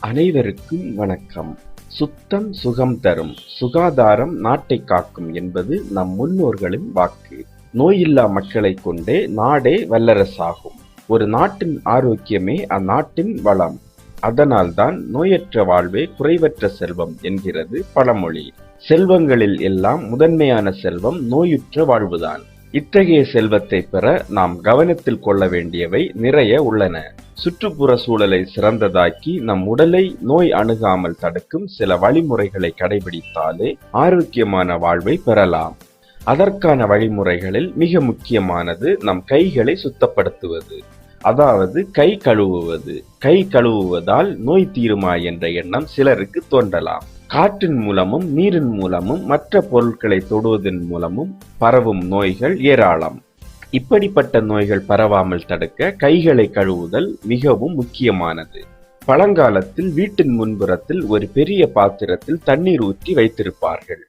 அனைவருக்கும் வணக்கம். சுத்தம் சுகம் தரும் சுகாதாரம் நாட்டை காக்கும் என்பது நம் முன்னோர்களின் வாக்கு. நோயில்லா மக்களை கொண்டே நாடே வல்லரசாகும். ஒரு நாட்டின் ஆரோக்கியமே அந்நாட்டின் வளம். அதனால்தான் நோயற்ற வாழ்வே குறைவற்ற செல்வம் என்கிறது பழமொழி. செல்வங்களில் எல்லாம் முதன்மையான செல்வம் நோயுற்ற வாழ்வுதான். இத்தகைய செல்வத்தை பெற நாம் கவனத்தில் கொள்ள வேண்டியவை நிறைய உள்ளன. சுற்றுப்புற சூழலை சிறந்ததாக்கி நம் உடலை நோய் அணுகாமல் தடுக்கும் சில வழிமுறைகளை கடைபிடித்தாலே ஆரோக்கியமான வாழ்வை பெறலாம். அதற்கான வழிமுறைகளில் மிக முக்கியமானது நம் கைகளை சுத்தப்படுத்துவது. அதாவது கை கழுவுவது. கை கழுவுவதால் நோய் தீருமா என்ற எண்ணம் சிலருக்கு தோன்றலாம். காற்றின் மூலமும் நீரின் மூலமும் மற்ற பொருட்களை தொடுவதன் மூலமும் பரவும் நோய்கள் ஏராளம். இப்படிப்பட்ட நோய்கள் பரவாமல் தடுக்க கைகளை கழுவுதல் மிகவும் முக்கியமானது. பழங்காலத்தில் வீட்டின் முன்புறத்தில் ஒரு பெரிய பாத்திரத்தில் தண்ணீர் ஊற்றி வைத்திருப்பார்கள்.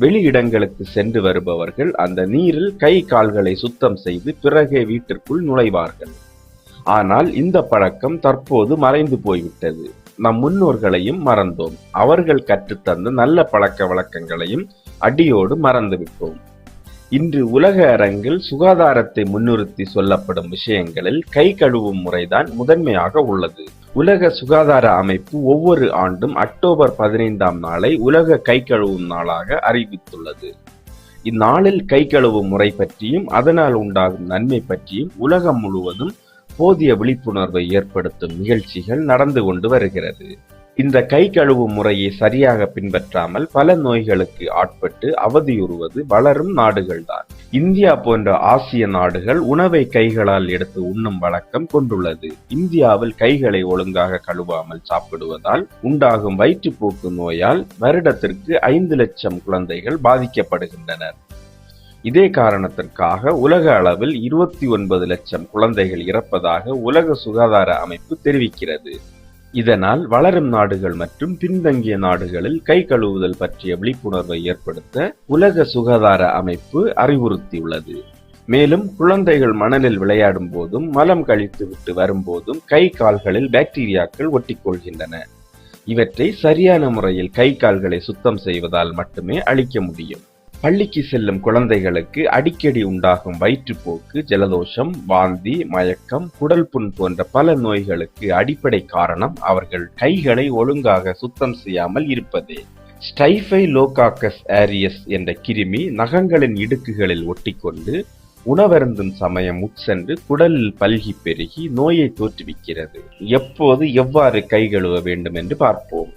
வெளியிடங்களுக்கு சென்று வருபவர்கள் அந்த நீரில் கை கால்களை சுத்தம் செய்து பிறகே வீட்டிற்குள் நுழைவார்கள். ஆனால் இந்த பழக்கம் தற்போது மறைந்து போய்விட்டது. நம் முன்னோர்களையும் மறந்தோம். அவர்கள் கற்றுத்தந்த நல்ல பழக்க வழக்கங்களையும் அடியோடு மறந்துவிட்டோம். இன்று உலக அரங்கில் சுகாதாரத்தை முன்னிறுத்தி சொல்லப்படும் விஷயங்களில் கை கழுவும் முறைதான் முதன்மையாக உள்ளது. உலக சுகாதார அமைப்பு ஒவ்வொரு ஆண்டும் அக்டோபர் பதினைந்தாம் நாளை உலக கை கழுவும் நாளாக அறிவித்துள்ளது. இந்நாளில் கை கழுவும் முறை பற்றியும் அதனால் உண்டாகும் நன்மை பற்றியும் உலகம் முழுவதும் போதிய விழிப்புணர்வை ஏற்படுத்தும் நிகழ்ச்சிகள் நடந்து கொண்டு வருகிறது. இந்த கை கழுவும் முறையை சரியாக பின்பற்றாமல் பல நோய்களுக்கு ஆட்பட்டு அவதியுறுவது வளரும் நாடுகள்தான். இந்தியா போன்ற ஆசிய நாடுகள் உணவை கைகளால் எடுத்து உண்ணும் வழக்கம் கொண்டுள்ளது. இந்தியாவில் கைகளை ஒழுங்காக கழுவாமல் சாப்பிடுவதால் உண்டாகும் வயிற்றுப்போக்கு நோயால் வருடத்திற்கு ஐந்து லட்சம் குழந்தைகள் பாதிக்கப்படுகின்றனர். இதே காரணத்திற்காக உலக அளவில் இருபத்தி ஒன்பது லட்சம் குழந்தைகள் இறப்பதாக உலக சுகாதார அமைப்பு தெரிவிக்கிறது. இதனால் வளரும் நாடுகள் மற்றும் பின்தங்கிய நாடுகளில் கை கழுவுதல் பற்றிய விழிப்புணர்வை ஏற்படுத்த உலக சுகாதார அமைப்பு அறிவுறுத்தியுள்ளது. மேலும் குழந்தைகள் மணலில் விளையாடும் போதும் மலம் கழித்து விட்டு வரும்போதும் கை கால்களில் பாக்டீரியாக்கள் ஒட்டிக்கொள்கின்றன. இவற்றை சரியான முறையில் கை கால்களை சுத்தம் செய்வதால் மட்டுமே அழிக்க முடியும். பள்ளிக்கு செல்லும் குழந்தைகளுக்கு அடிக்கடி உண்டாகும் வயிற்றுப்போக்கு ஜலதோஷம் வாந்தி மயக்கம் குடல் புண் போன்ற பல நோய்களுக்கு அடிப்படை காரணம் அவர்கள் கைகளை ஒழுங்காக சுத்தம் செய்யாமல் இருப்பதே. ஸ்டைஃபை லோகாக்கஸ் ஆரியஸ் என்ற கிருமி நகங்களின் இடுக்குகளில் ஒட்டிக்கொண்டு உணவருந்தும் சமயம் உட்சென்று குடலில் பல்கி பெருகி நோயை தோற்றுவிக்கிறது. எப்போது எவ்வாறு கை கழுவ வேண்டும் என்று பார்ப்போம்.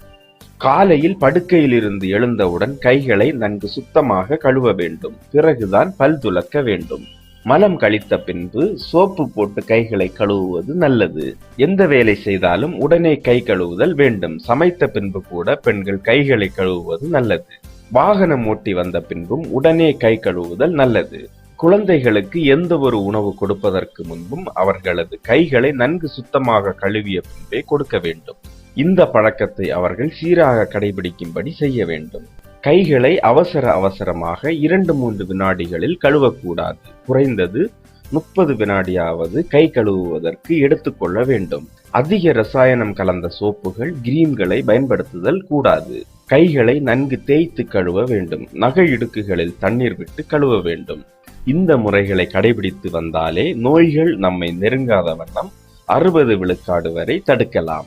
காலையில் படுக்கையிலிருந்து எழுந்தவுடன் கைகளை நன்கு சுத்தமாக கழுவ வேண்டும். பிறகுதான் பல் துலக்க வேண்டும். மலம் கழித்த பின்பு சோப்பு போட்டு கைகளை கழுவுவது நல்லது. எந்த வேலை செய்தாலும் உடனே கை கழுவுதல் வேண்டும். சமைத்த பின்பு கூட பெண்கள் கைகளை கழுவுவது நல்லது. வாகனம் ஓட்டி வந்த பின்பும் உடனே கை கழுவுதல் நல்லது. குழந்தைகளுக்கு எந்த ஒரு உணவு கொடுப்பதற்கு முன்பும் அவர்களது கைகளை நன்கு சுத்தமாக கழுவிய பின்பே கொடுக்க வேண்டும். இந்த பழக்கத்தை அவர்கள் சீராக கடைபிடிக்கும்படி செய்ய வேண்டும். கைகளை அவசர அவசரமாக இரண்டு மூன்று வினாடிகளில் கழுவக்கூடாது. குறைந்தது முப்பது வினாடியாவது கை கழுவுவதற்கு எடுத்துக்கொள்ள வேண்டும். அதிக ரசாயனம் கலந்த சோப்புகள் கிரீம்களை பயன்படுத்துதல் கூடாது. கைகளை நன்கு தேய்த்து கழுவ வேண்டும். நகை இடுக்குகளில் தண்ணீர் விட்டு கழுவ வேண்டும். இந்த முறைகளை கடைபிடித்து வந்தாலே நோய்கள் நம்மை நெருங்காத வண்ணம் அறுபது விழுக்காடு வரை தடுக்கலாம்.